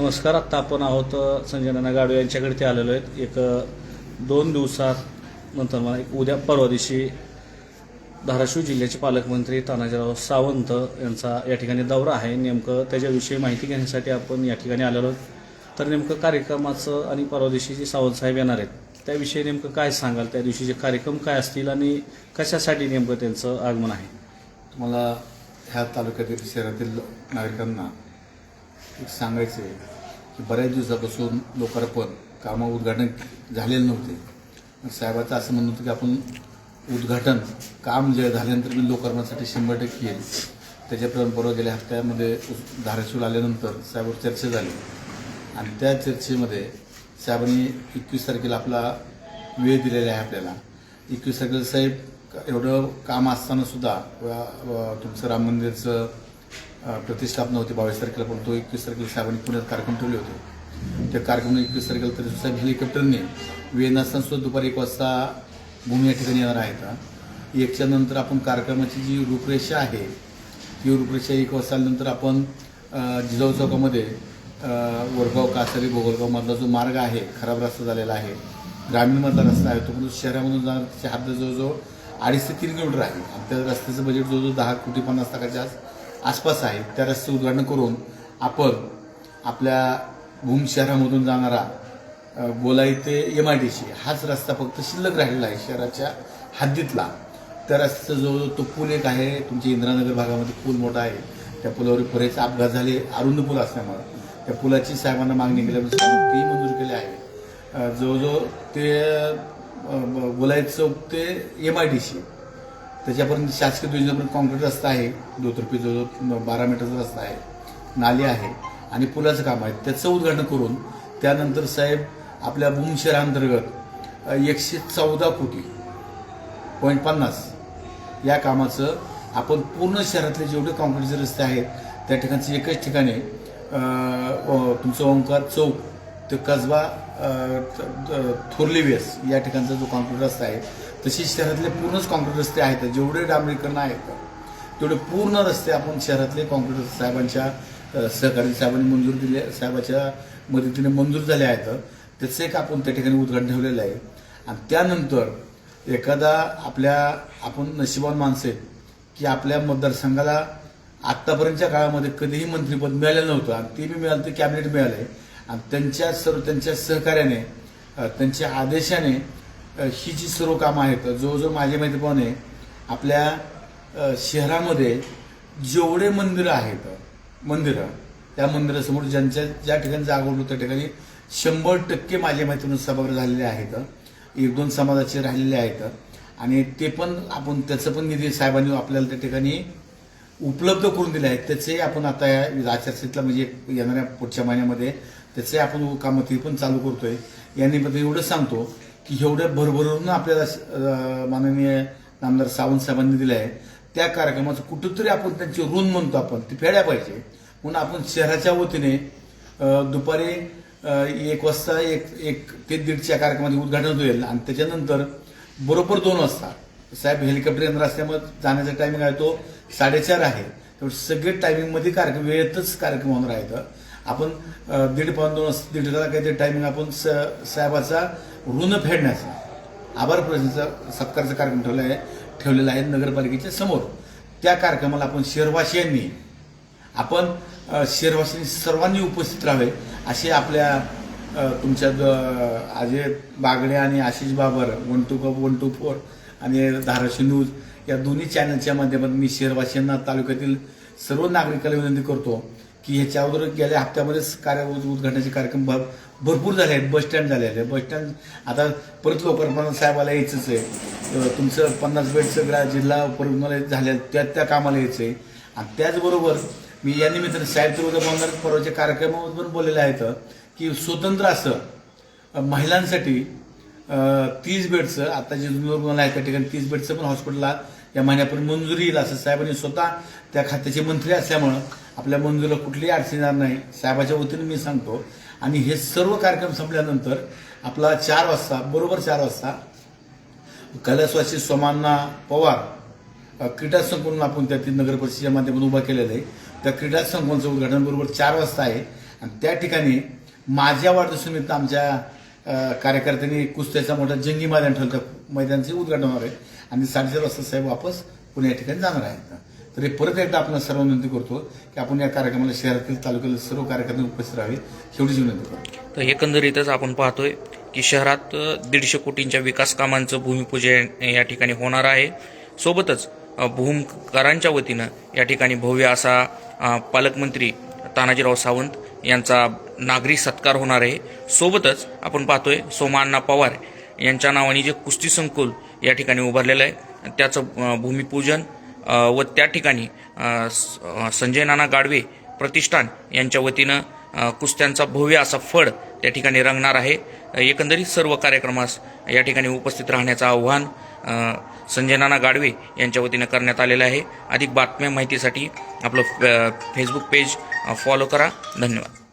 नमस्कार. आत्ता आपण आहोत संजय नाना गाडवे यांच्याकडे ते आलेलो आहेत. एक दोन दिवसात नंतर मला एक उद्या परवा दिवशी धाराशिव जिल्ह्याचे पालकमंत्री तानाजीराव सावंत यांचा या ठिकाणी दौरा आहे. नेमकं त्याच्याविषयी माहिती घेण्यासाठी आपण या ठिकाणी आलेलो आहोत. तर नेमकं कार्यक्रमाचं आणि परवा दिवशी जे सावंत साहेब येणार आहेत त्याविषयी नेमकं काय सांगाल? त्या दिवशीचे कार्यक्रम काय असतील आणि कशासाठी नेमकं त्यांचं आगमन आहे? मला ह्या तालुक्यातील शहरातील नागरिकांना एक सांगायचं आहे की बऱ्याच दिवसापासून लोकार्पण कामं उद्घाटन झालेलं नव्हते. साहेबाचं असं म्हणणं होतं की आपण उद्घाटन काम जे झाल्यानंतर मी लोकार्पणासाठी शंभर टक्के येईल. त्याच्याप्रमाणे बरोबर गेल्या हप्त्यामध्ये धाराशिव आल्यानंतर साहेबावर चर्चा झाली. आणि त्या चर्चेमध्ये साहेबांनी एकवीस तारखेला आपला वेळ दिलेला आहे आपल्याला. एकवीस तारखेला साहेब एवढं काम असतानासुद्धा तुमचं राम मंदिरचं प्रतिष्ठापना होती बावीस तारखेला पण तो एकवीस तारखेला साहेबांनी पुण्यात कार्यक्रम ठेवले होते. त्या कार्यक्रम एकवीस तारखेला तरी साहेब हेलिकॉप्टरने वेळ नसताना सुद्धा दुपारी एक वाजता भूमी या ठिकाणी येणार आहेत. एकच्या नंतर आपण कार्यक्रमाची जी रूपरेषा आहे ती रूपरेषा एक वाजतानंतर आपण जिजाऊ चौकामध्ये वरगाव कासारी भोगलगावमधला जो मार्ग आहे खराब रस्ता झालेला आहे ग्रामीणमधला रस्ता आहे तो पण शहरामधून जाणार त्याची हद्द जवळजवळ अडीच ते तीन किलोमीटर आहे. आणि त्या रस्त्याचं बजेट जवळजवळ दहा कोटी पन्नास लाखाच्या आज आसपास आहे त्या रस्त्याचं उद्घाटन करून आपण आपल्या भूम शहरामधून जाणारा बोलाई गोलाई ते एम आय डी सी हाच रस्ता फक्त शिल्लक राहिलेला आहे शहराच्या हद्दीतला. त्या रस्त्याचा जो तो पूल एक आहे तुमच्या इंदिरानगर भागामध्ये पूल मोठा आहे. त्या पुलावर बरेच अपघात झाले अरुंद पूल असल्यामुळे. त्या पुलाची साहेबांना मागणी केल्यामुळे तेही मंजूर केले आहे. जवळजवळ ते बोलायचं गोलाई चौक ते एम आय डी सी त्याच्यापर्यंत शासकीय योजनेपर्यंत कॉन्क्रीट रस्ता आहे. दोतर्फी जवळ बारा मीटरचा रस्ता आहे. नाली आहे आणि पुलाचं काम आहे. त्याचं उद्घाटन करून त्यानंतर साहेब आपल्या भूम शहरांतर्गत एकशे चौदा कोटी पॉईंट पन्नास या कामाचं आपण पूर्ण शहरातले जेवढे कॉन्क्रीटचे रस्ते आहेत त्या ठिकाणचे एकच ठिकाणी तुमचं ओंकार चौक ते कसबा अ, थोरली या ठिकाणचा जो कॉन्क्रीट रस्ता आहे तसेच शहरातले पूर्णच कॉन्क्रीट रस्ते आहेत. जेवढे डांबरीकरण आहेत तेवढे पूर्ण रस्ते आपण शहरातले कॉन्क्रीट साहेबांच्या सहकारी साहेबांनी मंजूर दिले साहेबाच्या मदतीने मंजूर झाले आहेत. त्याचं एक आपण त्या ठिकाणी उद्घाटन ठेवलेलं आहे. आणि त्यानंतर एखादा आपल्या आपण नशिबान माणसं आहेत की आपल्या मतदारसंघाला आत्तापर्यंतच्या काळामध्ये कधीही मंत्रिपद मिळालेलं नव्हतं आणि ते बी मिळालं ते कॅबिनेट मिळालंय. आणि त्यांच्या सर्व त्यांच्या सहकार्याने त्यांच्या आदेशाने ही जी सर्व कामं आहेत जवळजवळ माझ्या माहितीप्रमाणे आपल्या शहरामध्ये जेवढे मंदिरं आहेत मंदिरं त्या मंदिरासमोर ज्यांच्या ज्या ठिकाणी जागा होतो त्या ठिकाणी शंभर टक्के माझ्या माहितीतून सभागृह झालेले आहेत एक दोन समाजाचे राहिलेले आहेत आणि ते पण आपण त्याचं पण निधी साहेबांनी आपल्याला त्या ठिकाणी उपलब्ध करून दिले आहेत त्याचे आपण आता या आचारसंहितेला म्हणजे येणाऱ्या पुढच्या महिन्यामध्ये त्याचे आपण कामं ती पण चालू करतोय. या निमित्त एवढं सांगतो की एवढं भरभरून आपल्याला माननीय नामदार सावंत साहेबांनी दिलं आहे त्या कार्यक्रमाचं कुठंतरी आपण त्यांची ऋण म्हणतो आपण ती फेड्या पाहिजे. म्हणून आपण शहराच्या वतीने दुपारी एक वाजता एक एक ते दीडच्या कार्यक्रमाचे उद्घाटन होईल. आणि त्याच्यानंतर बरोबर दोन वाजता साहेब हेलिकॉप्टर यंत्र असल्यामुळे जाण्याचा टायमिंग आहे तो साडेचार आहे. त्यामुळे सगळे टायमिंगमध्ये कार्यक्रम वेळेतच कार्यक्रम होणार आहेत आपण दीड पाऊन दोन वाजता दीड काहीतरी टायमिंग आपण स- साहेबाचा ऋण फेडण्याचा. आभार प्रदर्शनाचा सत्कारचा कार्यक्रम ठेवला आहे ठेवलेला आहे नगरपालिकेच्या समोर. त्या कार्यक्रमाला आपण शहरवासियांनी आपण अ, सर्वांनी उपस्थित राहावे असे आपल्या तुमच्या द- अजय बागडे आणि Ashish Babar one two one two four आणि धाराशिव न्यूज या दोन्ही चॅनलच्या माध्यमातून मी शहरवासियांना तालुक्यातील सर्व नागरिकाला विनंती करतो की ह्याच्या अगोदर गेल्या हप्त्यामध्येच कार्य उद्घाटनाचे कार्यक्रम भर- भरपूर झाले आहेत. बस स्टँड झाले आहेत. बस स्टँड आता परत लोकांपर्यंत साहेबाला यायचंच आहे. तुमचं पन्नास बेड सगळ्या जिल्हा परिवहनाला झाले त्या त्या कामाला यायचं आहे आणि त्याचबरोबर मी या निमित्ताने साहेब तर उद्या परवाच्या कार्यक्रमावर पण बोललेलं आहे तर की स्वतंत्र असं महिलांसाठी तीस बेडचं आता जे जुन्नर रुग्णालय आहे त्या ठिकाणी तीस बेडचं पण हॉस्पिटलला या महिन्यापर्यंत मंजुरी येईल असं साहेबांनी स्वतः त्या खात्याचे मंत्री असल्यामुळं आपल्या मंजुरीला कुठलीही अडचण येणार नाही. साहेबाच्या वतीने मी सांगतो. आणि हे सर्व कार्यक्रम संपल्यानंतर आपला चार वाजता बरोबर चार वाजता कैलासवासी सोमांना पवार क्रीडा संकुलन आपण त्या नगर परिषदेच्या माध्यमातून उभा केलेलं आहे. त्या क्रीडा संकुलचं उद्घाटन बरोबर चार वाजता आहे. आणि त्या ठिकाणी माझ्या वाढदिवसानिमित्त आमच्या कार्यकर्त्यांनी कुस्त्याचा मोठा जंगी मैदान ठेवलं. त्या मैदानाचे उद्घाटन होणार आहे. आणि साडेचार वाजता साहेब वापस पुणे या ठिकाणी जाणार आहेत. तर हे परत एकदा आपण सर्व विनंती करतो की आपण या कार्यक्रमाला शहरातील तालुक्यातील सर्व कार्यकर्ते उपस्थित राहावे एवढीच विनंती करतो. तर एकंदरीतच आपण पाहतोय की शहरात दीडशे कोटींच्या विकास कामांचं भूमिपूजन या ठिकाणी होणार आहे. सोबतच भूमकरांच्या वतीनं या ठिकाणी भव्य असा पालकमंत्री तानाजीराव सावंत यांचा नागरी सत्कार होणार आहे. सोबतच आपण पाहतोय सोमाअण्णा पवार यांच्या नावाने जे कुस्ती संकुल या ठिकाणी उभारलेलं आहे. त्याचं भूमिपूजन व त्या ठिकाणी स- संजय नाना गाडवे प्रतिष्ठान यांच्या वतीनं कुस्त्यांचा भव्य असा फड त्या ठिकाणी रंगणार आहे. एकंदरीत सर्व कार्यक्रमास या ठिकाणी उपस्थित राहण्याचं आव्हान संजय नाना गाडवे यांच्या वतीनं करण्यात आलेलं आहे. अधिक बातम्या माहितीसाठी आपलं फेसबुक पेज फॉलो करा. धन्यवाद.